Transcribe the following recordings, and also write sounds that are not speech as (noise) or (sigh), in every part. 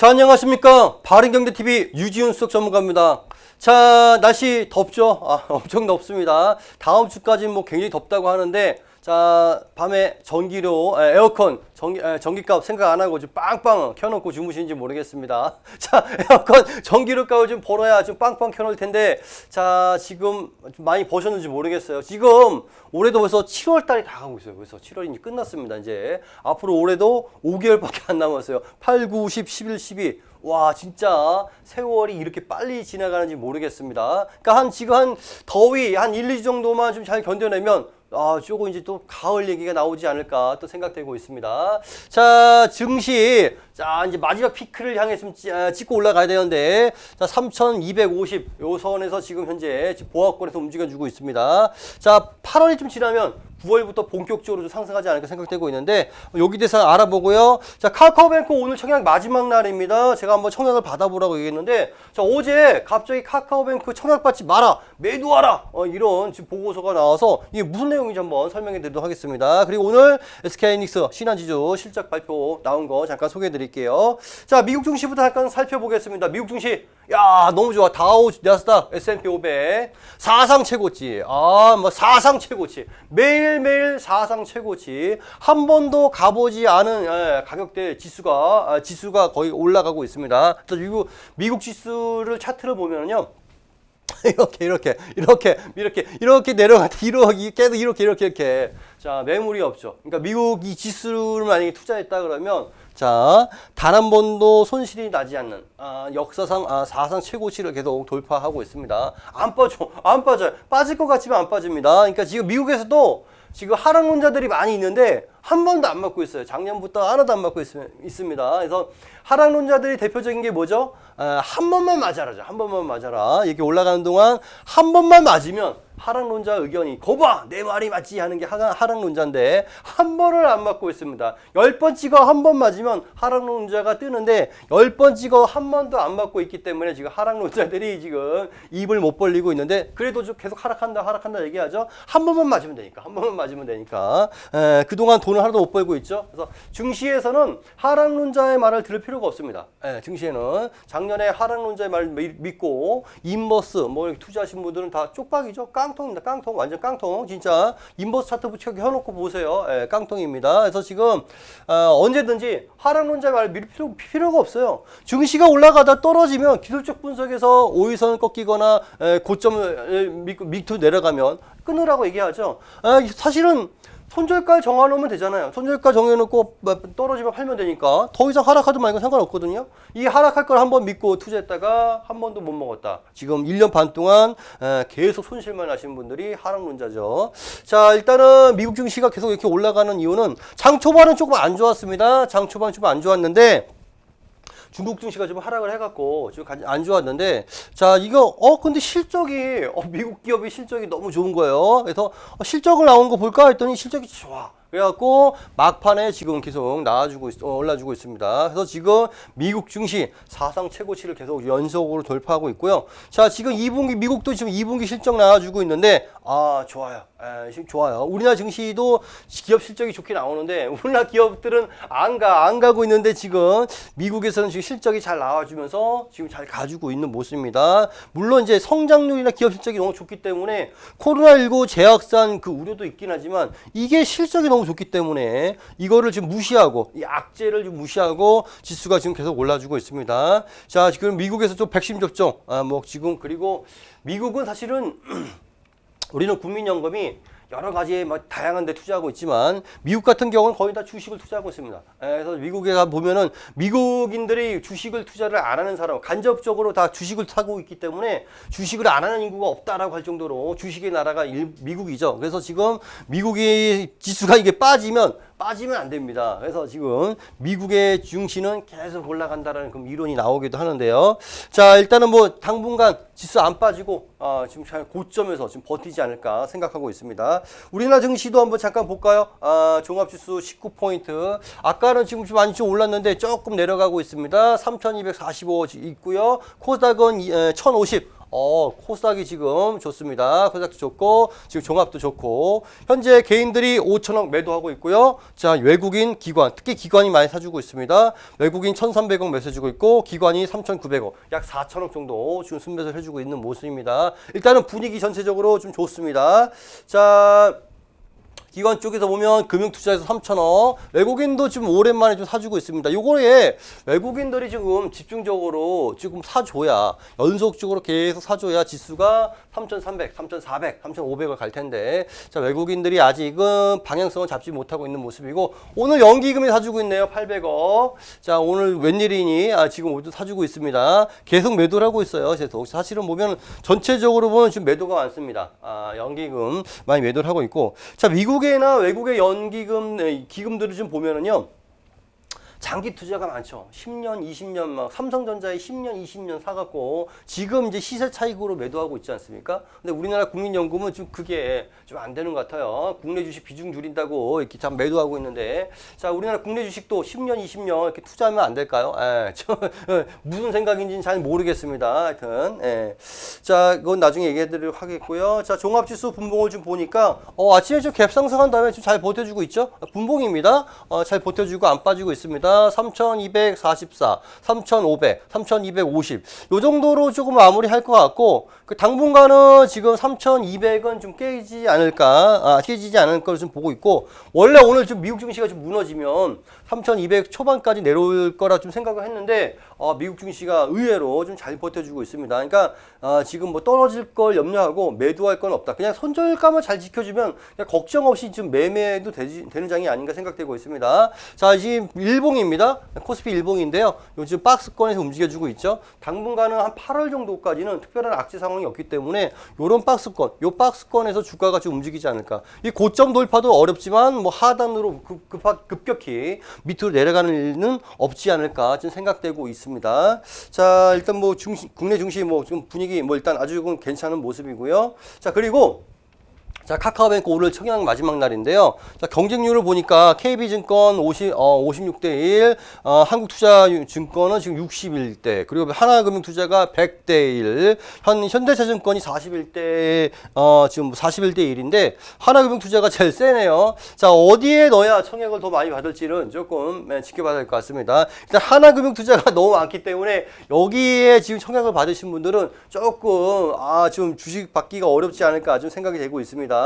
자, 안녕하십니까. 바른경제TV 유지훈 수석 전문가입니다. 자, 날씨 덥죠? 아, (laughs) 엄청 덥습니다. 다음 주까지는 뭐 굉장히 덥다고 하는데, 자, 밤에 전기료, 에, 에어컨, 전기, 에, 전기값 생각 안 하고 지금 빵빵 켜놓고 주무시는지 모르겠습니다. (laughs) 자, 에어컨, 전기료 값을 좀 벌어야 좀 빵빵 켜놓을 텐데, 자, 지금 좀 많이 버셨는지 모르겠어요. 지금 올해도 벌써 7월 달이 다 가고 있어요. 그래서 7월이 이제 끝났습니다. 이제 앞으로 올해도 5개월밖에 안 남았어요. 8, 9, 10, 11, 12. 와 진짜 세월이 이렇게 빨리 지나가는지 모르겠습니다. 그러니까 한 지금 한 더위 한 1, 2주 정도만 좀 잘 견뎌내면 아, 조금 이제 또 가을 얘기가 나오지 않을까 또 생각되고 있습니다. 자, 증시. 자, 이제 마지막 피크를 향해 좀 찌- 아, 찍고 올라가야 되는데, 자, 3,250. 요 선에서 지금 현재 보합권에서 움직여주고 있습니다. 자, 8월이 좀 지나면 9월부터 본격적으로 좀 상승하지 않을까 생각되고 있는데, 여기 대해서 알아보고요. 자, 카카오뱅크 오늘 청약 마지막 날입니다. 제가 한번 청약을 받아보라고 얘기했는데, 자, 어제 갑자기 카카오뱅크 청약 받지 마라! 매도하라! 어, 이런 지금 보고서가 나와서 이게 무슨 내용인지 한번 설명해 드리도록 하겠습니다. 그리고 오늘 SK하이닉스 신한지주 실적 발표 나온 거 잠깐 소개해 드릴게요. 자, 미국 증시부터 잠깐 살펴보겠습니다. 미국 증시, 야, 너무 좋아. 다우, 나스닥, S&P 500. 사상 최고치. 아, 뭐 사상 최고치. 매일 매일 사상 최고치. 한 번도 가보지 않은 예, 가격대 지수가, 아, 지수가 거의 올라가고 있습니다. 그래서 미국, 지수를 차트를 보면요. (laughs) 이렇게 이렇게 이렇게 이렇게 이렇게 내려가 이렇게 계속 이렇게 이렇게 이렇게 자 매물이 없죠. 그러니까 미국 이 지수를 만약에 투자했다 그러면 자 단 한 번도 손실이 나지 않는 아, 역사상 아, 사상 최고치를 계속 돌파하고 있습니다. 안 빠져 안 빠져요. 빠질 것 같지만 안 빠집니다. 그러니까 지금 미국에서도 지금 하락론자들이 많이 있는데 한 번도 안 맞고 있어요. 작년부터 하나도 안 맞고 있, 있습니다. 그래서 하락론자들이 대표적인 게 뭐죠? 아, 한 번만 맞아라죠. 한 번만 맞아라. 이렇게 올라가는 동안 한 번만 맞으면 하락론자 의견이 거봐 내 말이 맞지 하는 게 하락- 하락론자인데 한 번을 안 맞고 있습니다. 열 번 찍어 한 번 맞으면 하락론자가 뜨는데 열 번 찍어 한 번도 안 맞고 있기 때문에 지금 하락론자들이 지금 입을 못 벌리고 있는데 그래도 좀 계속 하락한다 하락한다 얘기하죠. 한 번만 맞으면 되니까 한 번만 맞으면 되니까 에, 그동안 돈을 하나도 못 벌고 있죠. 그래서 증시에서는 하락론자의 말을 들을 필요가 없습니다. 에, 증시에는 작년에 하락론자의 말을 미- 믿고 인버스 뭐 투자하신 분들은 다 쪽박이죠. 깡통입니다. 깡통 완전 깡통 진짜 인버스 차트 붙여 켜놓고 보세요. 에, 깡통입니다. 그래서 지금 어, 언제든지 하락론자의 말을 믿을 필요, 필요가 없어요. 증시가 올라가다 떨어지면 기술적 분석에서 5일선을 꺾이거나 에, 고점을 밑- 밑으로 내려가면 끊으라고 얘기하죠. 아, 사실은 손절가 정해놓으면 되잖아요. 손절가 정해놓고 뭐 떨어지면 팔면 되니까 더 이상 하락하든 말건 상관없거든요. 이 하락할 걸 한번 믿고 투자했다가 한 번도 못 먹었다. 지금 1년 반 동안 에, 계속 손실만 하신 분들이 하락론자죠. 자 일단은 미국 증시가 계속 이렇게 올라가는 이유는 장 초반은 조금 안 좋았습니다. 장 초반 좀 안 좋았는데 중국 증시가 좀 하락을 해갖고 좀 가- 안 좋았는데 자 이거 어 근데 실적이 어, 미국 기업이 실적이 너무 좋은 거예요. 그래서 어, 실적을 나온 거 볼까 했더니 실적이 좋아. 그래갖고 막판에 지금 계속 나와주고 있, 어, 올라주고 있습니다. 그래서 지금 미국 증시 사상 최고치를 계속 연속으로 돌파하고 있고요. 자 지금 2분기 미국도 지금 2분기 실적 나와주고 있는데 아 좋아요. 에, 지금 좋아요. 우리나라 증시도 기업 실적이 좋게 나오는데 (laughs) 우리나라 기업들은 안 가, 안 가고 있는데 지금 미국에서는 지금 실적이 잘 나와주면서 지금 잘 가지고 있는 모습입니다. 물론 이제 성장률이나 기업 실적이 너무 좋기 때문에 코로나19 재확산 그 우려도 있긴 하지만 이게 실적이 너무 좋기 때문에 이거를 지금 무시하고 이 악재를 좀 무시하고 지수가 지금 계속 올라주고 있습니다. 자, 지금 미국에서 좀 백신 접종, 아, 뭐 지금 그리고 미국은 사실은 (clears throat) 우리는 국민연금이 여러 가지에 막 다양한 데 투자하고 있지만 미국 같은 경우는 거의 다 주식을 투자하고 있습니다. 에, 그래서 미국에 가 보면은 미국인들이 주식을 투자를 안 하는 사람 간접적으로 다 주식을 사고 있기 때문에 주식을 안 하는 인구가 없다라고 할 정도로 주식의 나라가 일- 미국이죠. 그래서 지금 미국의 지수가 이게 빠지면 빠지면 안 됩니다. 그래서 지금 미국의 증시는 계속 올라간다라는 그 이론이 나오기도 하는데요. 자, 일단은 뭐 당분간 지수 안 빠지고 아, 지금 잘 고점에서 지금 버티지 않을까 생각하고 있습니다. 우리나라 증시도 한번 잠깐 볼까요? 아, 종합지수 19포인트. 아까는 지금 좀 많이 좀 올랐는데 조금 내려가고 있습니다. 3,245 있고요. 코스닥은 이- 에, 1,050. 어, 코스닥이 지금 좋습니다. 코스닥도 좋고, 지금 종합도 좋고, 현재 개인들이 5천억 매도하고 있고요. 자, 외국인 기관, 특히 기관이 많이 사주고 있습니다. 외국인 1,300억 매수해주고 있고, 기관이 3,900억, 약 4천억 정도 지금 순매수를 해주고 있는 모습입니다. 일단은 분위기 전체적으로 좀 좋습니다. 자, 기관 쪽에서 보면 금융투자에서 3천억 외국인도 지금 오랜만에 좀 사주고 있습니다. 요거에 외국인들이 지금 집중적으로 지금 사줘야 연속적으로 계속 사줘야 지수가 3,300, 3,400, 3,500을 갈 텐데 자 외국인들이 아직은 방향성을 잡지 못하고 있는 모습이고 오늘 연기금이 사주고 있네요. 800억. 자 오늘 웬일이니 아, 지금 모두 사주고 있습니다. 계속 매도를 하고 있어요. 계속 사실은 보면 전체적으로 보면 지금 매도가 많습니다. 아, 연기금 많이 매도를 하고 있고 자 미국 이나 외국의 연기금 네, 기금들을 좀 보면은요. 장기 투자가 많죠. 10년, 20년 막 삼성전자에 10년, 20년 사갖고 지금 이제 시세 차익으로 매도하고 있지 않습니까? 근데 우리나라 국민연금은 좀 그게 좀 안 되는 것 같아요. 국내 주식 비중 줄인다고 이렇게 참 매도하고 있는데 자 우리나라 국내 주식도 10년, 20년 이렇게 투자하면 안 될까요? 예, (laughs) 저, 무슨 생각인지는 잘 모르겠습니다. 하여튼 예. 자 그건 나중에 얘기해드리도록 하겠고요. 자 종합지수 분봉을 좀 보니까 어, 아침에 좀 갭상승한 다음에 좀 잘 버텨주고 있죠. 분봉입니다. 어, 잘 버텨주고 안 빠지고 있습니다. 3,244, 3,500, 3,250. 요 정도로 조금 마무리할 것 같고 그 당분간은 지금 3,200은 좀 깨지지 않을까, 아, 깨지지 않을 걸좀 보고 있고 원래 오늘 좀 미국 증시가 좀 무너지면 3,200 초반까지 내려올 거라 좀 생각을 했는데 어, 미국 증시가 의외로 좀 잘 버텨주고 있습니다. 그러니까 어, 지금 뭐 떨어질 걸 염려하고 매도할 건 없다. 그냥 손절가만 잘 지켜주면 걱정 없이 좀 매매도 되지, 되는 장이 아닌가 생각되고 있습니다. 자, 지금 일봉 입니다. 코스피 일봉인데요. 요즘 박스권에서 움직여주고 있죠. 당분간은 한 8월 정도까지는 특별한 악재 상황이 없기 때문에 요런 박스권, 요 박스권에서 주가가 좀 움직이지 않을까. 이 고점 돌파도 어렵지만 뭐 하단으로 급, 급, 급격히 밑으로 내려가는 일은 없지 않을까 좀 생각되고 있습니다. 자, 일단 뭐 중시, 국내 증시 뭐좀 분위기 뭐 일단 아주 좀 괜찮은 모습이고요. 자, 그리고 자, 카카오뱅크 오늘 청약 마지막 날인데요. 자, 경쟁률을 보니까 KB증권 50, 어, 56대 1, 어, 한국투자증권은 지금 61대, 그리고 하나금융투자가 100대 1, 현, 현대차증권이 41대, 어, 지금 41대 1인데, 하나금융투자가 제일 세네요. 자, 어디에 넣어야 청약을 더 많이 받을지는 조금 네, 지켜봐야 될 것 같습니다. 일단 하나금융투자가 (laughs) 너무 많기 때문에, 여기에 지금 청약을 받으신 분들은 조금, 아, 좀 주식 받기가 어렵지 않을까 좀 생각이 되고 있습니다.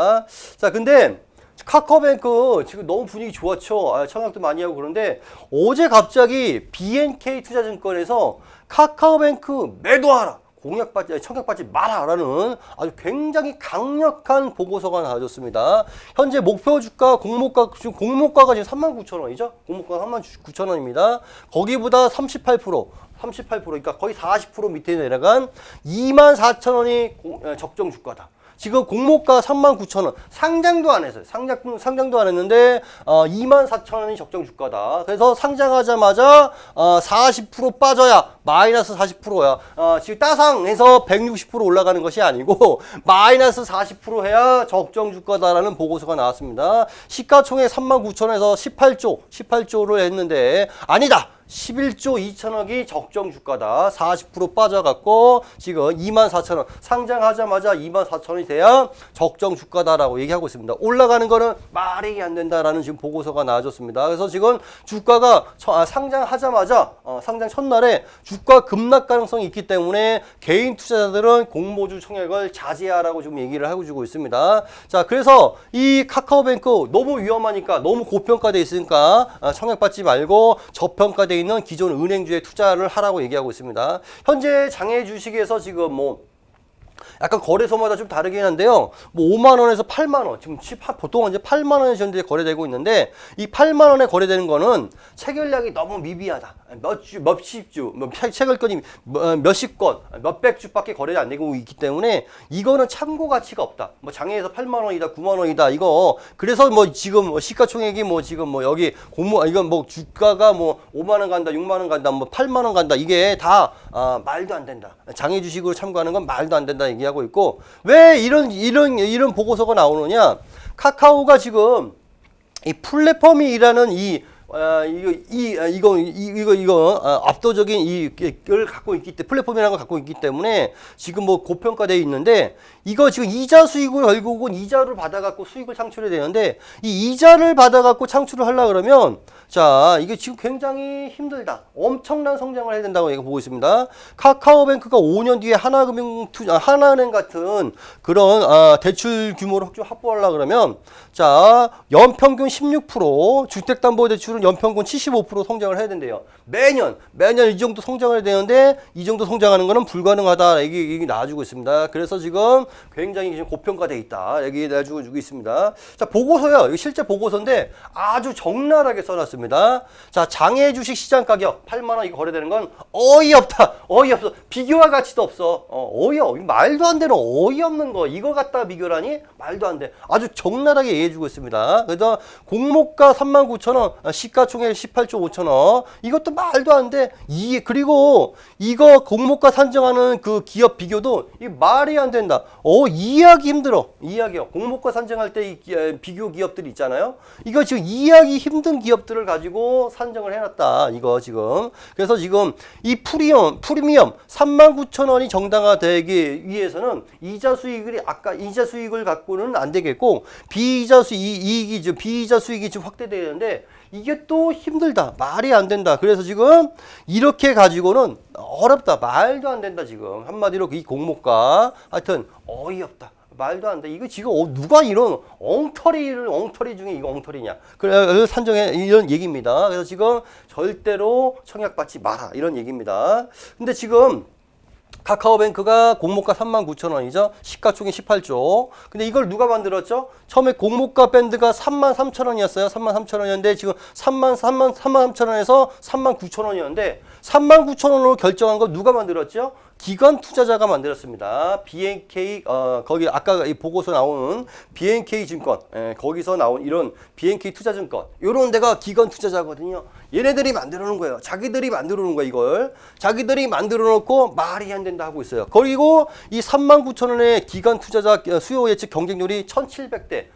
자, 근데 카카오뱅크 지금 너무 분위기 좋았죠. 아, 청약도 많이 하고 그런데 어제 갑자기 BNK 투자증권에서 카카오뱅크 매도하라. 공약받지, 청약받지 마라라는 아주 굉장히 강력한 보고서가 나와줬습니다. 현재 목표 주가, 공모가, 지금 공모가가 지금 39,000원이죠? 공모가가 39,000원입니다. 거기보다 38%, 38%, 그러니까 거의 40% 밑에 내려간 24,000원이 적정 주가다. 지금 공모가 39,000원 상장도 안 했어요. 상장 상장도 안 했는데 어 24,000원이 적정 주가다. 그래서 상장하자마자 어, 40% 빠져야 마이너스 40%야. 어, 지금 따상해서 160% 올라가는 것이 아니고 (laughs) 마이너스 40% 해야 적정 주가다라는 보고서가 나왔습니다. 시가총액 39,000원에서 18조 18조를 했는데 아니다. 11조 2천억이 적정 주가다. 40% 빠져갖고 지금 2만 4천 원 상장하자마자 2만 4천 원이 돼야 적정 주가다라고 얘기하고 있습니다. 올라가는 거는 말이 안 된다라는 지금 보고서가 나와줬습니다. 그래서 지금 주가가 처- 아, 상장하자마자 어, 상장 첫날에 주가 급락 가능성이 있기 때문에 개인 투자자들은 공모주 청약을 자제하라고 지금 얘기를 하고 주고 있습니다. 자, 그래서 이 카카오뱅크 너무 위험하니까 너무 고평가돼 있으니까 아, 청약받지 말고 저평가돼 있는 기존 은행주에 투자를 하라고 얘기하고 있습니다. 현재 장외 주식에서 지금 뭐 약간 거래소마다 좀 다르긴 한데요. 뭐 5만 원에서 8만 원, 지금 보통은 이제 8만 원에 현재 거래되고 있는데 이 8만 원에 거래되는 거는 체결량이 너무 미비하다. 몇 주, 몇십 주, 뭐 책- 체결권이 뭐, 몇십 건, 몇백 주밖에 거래가 안 되고 있기 때문에 이거는 참고 가치가 없다. 뭐 장애에서 8만 원이다, 9만 원이다. 이거 그래서 뭐 지금 뭐 시가총액이 뭐 지금 뭐 여기 공모 아, 이건 뭐 주가가 뭐 5만 원 간다, 6만 원 간다, 뭐 8만 원 간다. 이게 다 아, 말도 안 된다. 장애 주식으로 참고하는 건 말도 안 된다 얘기하고 있고 왜 이런 이런 이런 보고서가 나오느냐? 카카오가 지금 이 플랫폼이 일하는 이 아, 이거 이 아, 이거 이, 이거 이거 아, 압도적인 이걸 갖고 있기 때문에 플랫폼이라는 걸 갖고 있기 때문에 지금 뭐 고평가되어 있는데 이거 지금 이자 수익을 결국은 이자를 받아 갖고 수익을 창출해야 되는데 이 이자를 받아 갖고 창출을 하려 그러면 자 이게 지금 굉장히 힘들다. 엄청난 성장을 해야 된다고 얘가 보고 있습니다. 카카오뱅크가 5년 뒤에 하나금융 투자 하나은행 같은 그런 아, 대출 규모를 확- 확보하려 그러면 자 연평균 16% 주택담보대출은 연평균 75% 성장을 해야 된대요. 매년 매년 이 정도 성장을 해야 되는데 이 정도 성장하는 것은 불가능하다. 이게, 이게 나와주고 있습니다. 그래서 지금 굉장히 지금 고평가돼 있다. 여기 내주고 주고 있습니다. 자 보고서요. 이거 실제 보고서인데 아주 적나라하게 써놨습니다. 자 장외 주식 시장 가격 8만 원 이거 거래되는 건 어이없다. 어이없어. 비교할 가치도 없어. 어, 어이없 말도 안 되는 어이없는 거. 이거 갖다 비교라니 말도 안 돼. 아주 적나라하게 얘기해주고 있습니다. 그래서 공모가 39,000원 시 가총액 18조 5천원. 이것도 말도 안 돼. 이 그리고 이거 공모가 산정하는 그 기업 비교도 이 말이 안 된다. 어 이해하기 힘들어. 이해하기요 공모가 산정할 때 이 비교 기업들 있잖아요. 이거 지금 이해하기 힘든 기업들을 가지고 산정을 해놨다 이거 지금. 그래서 지금 이 프리미엄 프리미엄 39,000원이 정당화되기 위해서는 이자 수익을 아까 이자 수익을 갖고는 안 되겠고 비이자 수익 이익이 좀 비이자 수익이 좀 확대되는데 이게 또 힘들다 말이 안 된다 그래서 지금 이렇게 가지고는 어렵다 말도 안 된다 지금 한마디로 이 공모가 하여튼 어이없다 말도 안 돼. 이거 지금 어, 누가 이런 엉터리를 엉터리 중에 이거 엉터리냐. 그래 산정해 이런 얘기입니다. 그래서 지금 절대로 청약받지 마라 이런 얘기입니다. 근데 지금 카카오뱅크가 공모가 39,000원이죠. 시가총액 18조. 근데 이걸 누가 만들었죠? 처음에 공모가 밴드가 33,000원이었어요. 33,000원이었는데 지금 3만 3만 3만 3,000원에서 39,000원이었는데 39,000원으로 결정한 거 누가 만들었죠? 기관 투자자가 만들었습니다. BNK 어 거기 아까 이 보고서 나오는 BNK 증권 예, 거기서 나온 이런 BNK 투자증권 이런 데가 기관 투자자거든요. 얘네들이 만들어 놓은 거예요. 자기들이 만들어 놓은 거야 이걸. 자기들이 만들어 놓고 말이 안 된다 하고 있어요. 그리고 이 3만 9천 원의 기관 투자자 수요 예측 경쟁률이 1,700대.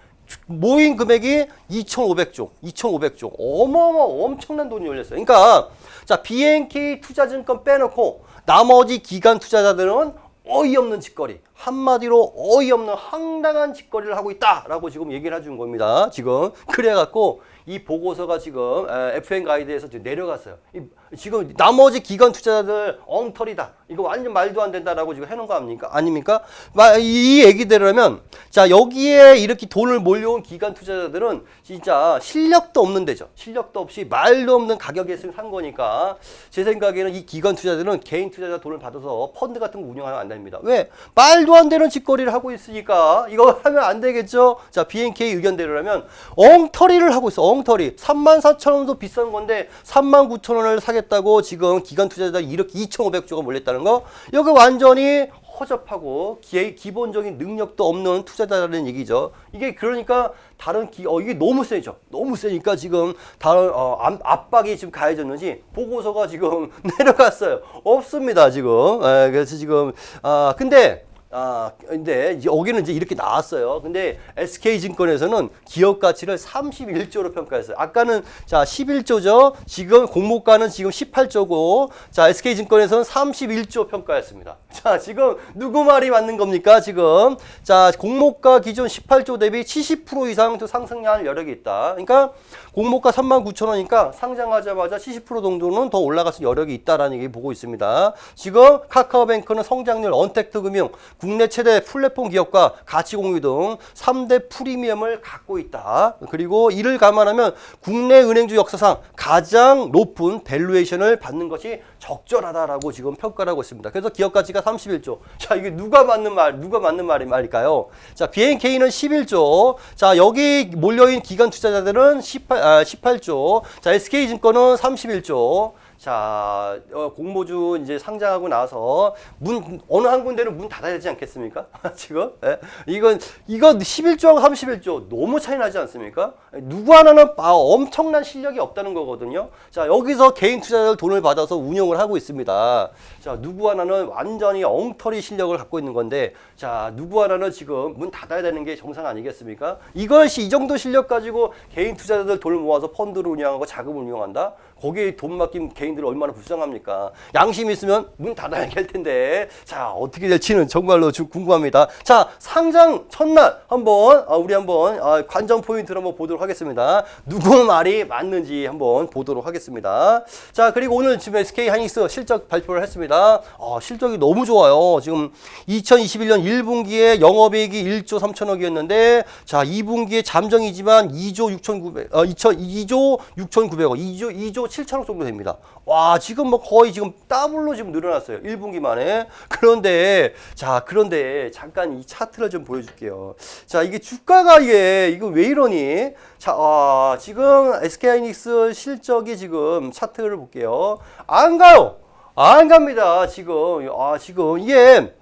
모인 금액이 2,500조, 2,500조. 어마어마 엄청난 돈이 열렸어요. 그러니까 자, BNK 투자증권 빼놓고 나머지 기관 투자자들은 어이없는 짓거리. 한마디로 어이없는 황당한 짓거리를 하고 있다라고 지금 얘기를 해준 겁니다. 지금 그래갖고 이 보고서가 지금 FN 가이드에서 지금 내려갔어요. 이, 지금 나머지 기관 투자자들 엉터리다. 이거 완전 말도 안 된다라고 지금 해놓은 거 아닙니까? 아닙니까? 마- 이 얘기대로라면 자 여기에 이렇게 돈을 몰려온 기관 투자자들은 진짜 실력도 없는 데죠. 실력도 없이 말도 없는 가격에 산 거니까 제 생각에는 이 기관 투자자들은 개인 투자자 돈을 받아서 펀드 같은 거 운영하면 안 됩니다. 왜? 말도 안 되는 짓거리를 하고 있으니까 이거 하면 안 되겠죠? 자 BNK 의견대로라면 엉터리를 하고 있어. 엉터리. 3만 4천 원도 비싼 건데 3만 9천 원을 사겠다고 지금 기관 투자자 이렇게 2,500조가 몰렸다는 거. 여기 완전히 허접하고 기, 기본적인 능력도 없는 투자자라는 얘기죠. 이게 그러니까 다른 기, 어, 이게 너무 세죠. 너무 세니까 지금 다른, 어, 압- 압박이 지금 가해졌는지 보고서가 지금 (laughs) 내려갔어요. 없습니다, 지금. 에, 그래서 지금, 아, 근데, 아, 근데 여기는 이제 이렇게 나왔어요. 근데 SK증권에서는 기업 가치를 31조로 평가했어요. 아까는 자, 11조죠. 지금 공모가는 지금 18조고 자, SK증권에서는 31조 평가했습니다. 자, 지금 누구 말이 맞는 겁니까? 지금 자, 공모가 기존 18조 대비 70% 이상 더 상승할 여력이 있다. 그러니까 공모가 39,000원이니까 상장하자마자 70% 정도는 더 올라갈 수 여력이 있다라는 얘기 보고 있습니다. 지금 카카오뱅크는 성장률, 언택트 금융, 국내 최대 플랫폼 기업과 가치 공유 등 3대 프리미엄을 갖고 있다. 그리고 이를 감안하면 국내 은행주 역사상 가장 높은 밸류에이션을 받는 것이 적절하다라고 지금 평가를 하고 있습니다. 그래서 기업 가치가 31조. 자, 이게 누가 맞는 말, 누가 맞는 말이 말일까요? 자, BNK는 11조. 자, 여기 몰려있는 기관 투자자들은 18, 아, 18조. 자, SK증권은 31조. 자, 어, 공모주 이제 상장하고 나서 문 어느 한 군데는 문 닫아야 되지 않겠습니까? (laughs) 지금 예? 이건 이건 11조하고 31조 너무 차이 나지 않습니까? 누구 하나는 아, 엄청난 실력이 없다는 거거든요. 자, 여기서 개인 투자자들 돈을 받아서 운영을 하고 있습니다. 자, 누구 하나는 완전히 엉터리 실력을 갖고 있는 건데, 자, 누구 하나는 지금 문 닫아야 되는 게 정상 아니겠습니까? 이것이 이 정도 실력 가지고 개인 투자자들 돈을 모아서 펀드를 운영하고 자금을 운영한다? 거기에 돈 맡긴 개인들 얼마나 불쌍합니까? 양심 있으면 문 닫아야 할 텐데. 자, 어떻게 될지는 정말로 좀 궁금합니다. 자, 상장 첫날 한번, 아, 우리 한번 아, 관전 포인트를 한번 보도록 하겠습니다. 누구 말이 맞는지 한번 보도록 하겠습니다. 자, 그리고 오늘 지금 SK 하이닉스 실적 발표를 했습니다. 아, 실적이 너무 좋아요. 지금 2021년 1분기에 영업이익이 1조 3천억이었는데, 자, 2분기에 잠정이지만 2조 6,900, 어, 2조 6,900억, 2조, 2조 7천억 정도 됩니다. 와, 지금 뭐 거의 지금 더블로 지금 늘어났어요. 1분기 만에. (laughs) 그런데, 자, 그런데 잠깐 이 차트를 좀 보여줄게요. 자, 이게 주가가 이게, 이거 왜 이러니? 자, 아, 지금 SK하이닉스 실적이 지금 차트를 볼게요. 안 가요! 안 갑니다, 지금. 아, 지금 이게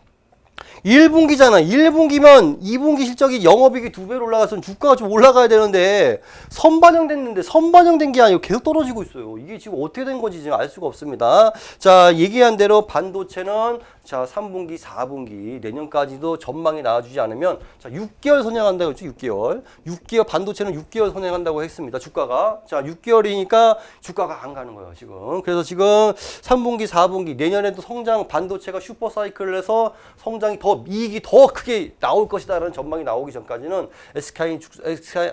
1분기잖아. 1분기면 2분기 실적이 영업이익이 두 배로 올라갔으면 주가가 좀 올라가야 되는데 선반영됐는데 선반영된 게 아니고 계속 떨어지고 있어요. 이게 지금 어떻게 된 건지 지금 알 수가 없습니다. 자, 얘기한 대로 반도체는 자, 3분기, 4분기 내년까지도 전망이 나와주지 않으면 자, 6개월 선행한다고 했죠. 6개월. 6개월 반도체는 6개월 선행한다고 했습니다. 주가가. 자, 6개월이니까 주가가 안 가는 거예요, 지금. 그래서 지금 3분기, 4분기 내년에도 성장 반도체가 슈퍼 사이클을 해서 성장이 더 이익이 더 크게 나올 것이다라는 전망이 나오기 전까지는 SK하이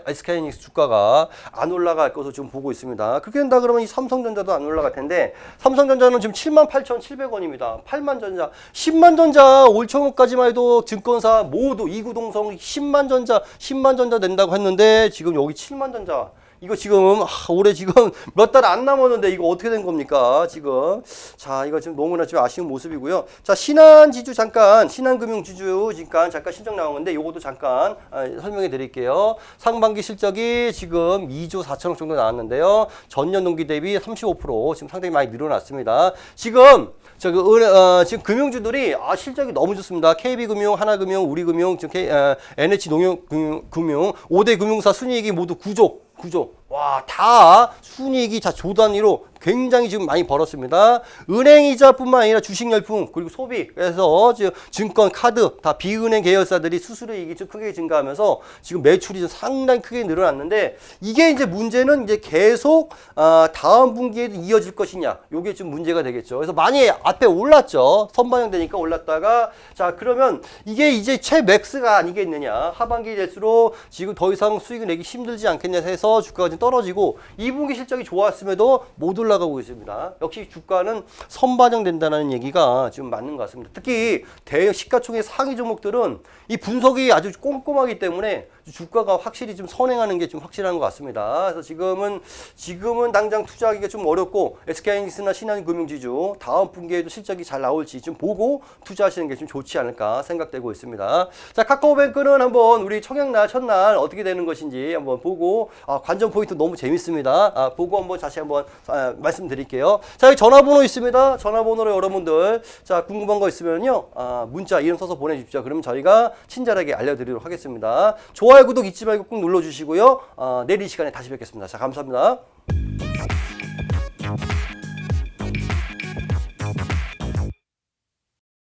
SK하이닉스 주가가 안 올라갈 것으로 지금 보고 있습니다. 그렇게 된다 그러면 이 삼성전자도 안 올라갈 텐데 삼성전자는 지금 78,700원입니다. 8만 전자, 10만 전자 올 초까지만 해도 증권사 모두 이구동성 10만 전자, 10만 전자 낸다고 했는데 지금 여기 7만 전자. 이거 지금 아, 올해 지금 (laughs) 몇 달 안 남았는데 이거 어떻게 된 겁니까 지금? 자 이거 지금 너무나 좀 아쉬운 모습이고요. 자 신한지주 잠깐 신한금융지주 잠깐 잠깐 신청 나온 건데 요것도 잠깐 아, 설명해 드릴게요. 상반기 실적이 지금 2조 4천억 정도 나왔는데요. 전년 동기 대비 35% 지금 상당히 많이 늘어났습니다. 지금 저그 어, 지금 금융주들이 아 실적이 너무 좋습니다. KB금융, 하나금융, 우리금융, 지금 K, 어, NH농협금융 5대 금융사 순이익이 모두 9조 9조. 와, 다 순이익이 다 조단위로 굉장히 지금 많이 벌었습니다. 은행 이자뿐만 아니라 주식 열풍 그리고 소비 그래서 지금 증권, 카드 다 비은행 계열사들이 수수료 이익이 좀 크게 증가하면서 지금 매출이 좀 상당히 크게 늘어났는데 이게 이제 문제는 이제 계속 아, 다음 분기에도 이어질 것이냐 요게 좀 문제가 되겠죠. 그래서 많이 앞에 올랐죠. 선반영 되니까 올랐다가 자 그러면 이게 이제 최맥스가 아니겠느냐 하반기 될수록 지금 더 이상 수익을 내기 힘들지 않겠냐 해서 주가가 좀 떨어지고 2분기 실적이 좋았음에도 못 올라가고 있습니다. 역시 주가는 선반영된다는 얘기가 지금 맞는 것 같습니다. 특히 대 시가총액 상위 종목들은 이 분석이 아주 꼼꼼하기 때문에 주가가 확실히 좀 선행하는 게 좀 확실한 것 같습니다. 그래서 지금은 지금은 당장 투자하기가 좀 어렵고 SK하이닉스나 신한금융지주 다음 분기에도 실적이 잘 나올지 좀 보고 투자하시는 게 좀 좋지 않을까 생각되고 있습니다. 자 카카오뱅크는 한번 우리 청약날 첫날 어떻게 되는 것인지 한번 보고 아, 관전 포인트 너무 재밌습니다. 아, 보고 한번 다시 한번 아, 말씀드릴게요. 자 여기 전화번호 있습니다. 전화번호로 여러분들 자 궁금한 거 있으면요 아, 문자 이름 써서 보내주십시오. 그러면 저희가 친절하게 알려드리도록 하겠습니다. 좋아 요 구독 잊지 말고 꼭 눌러주시고요. 아, 내일 이 시간에 다시 뵙겠습니다. 자 감사합니다.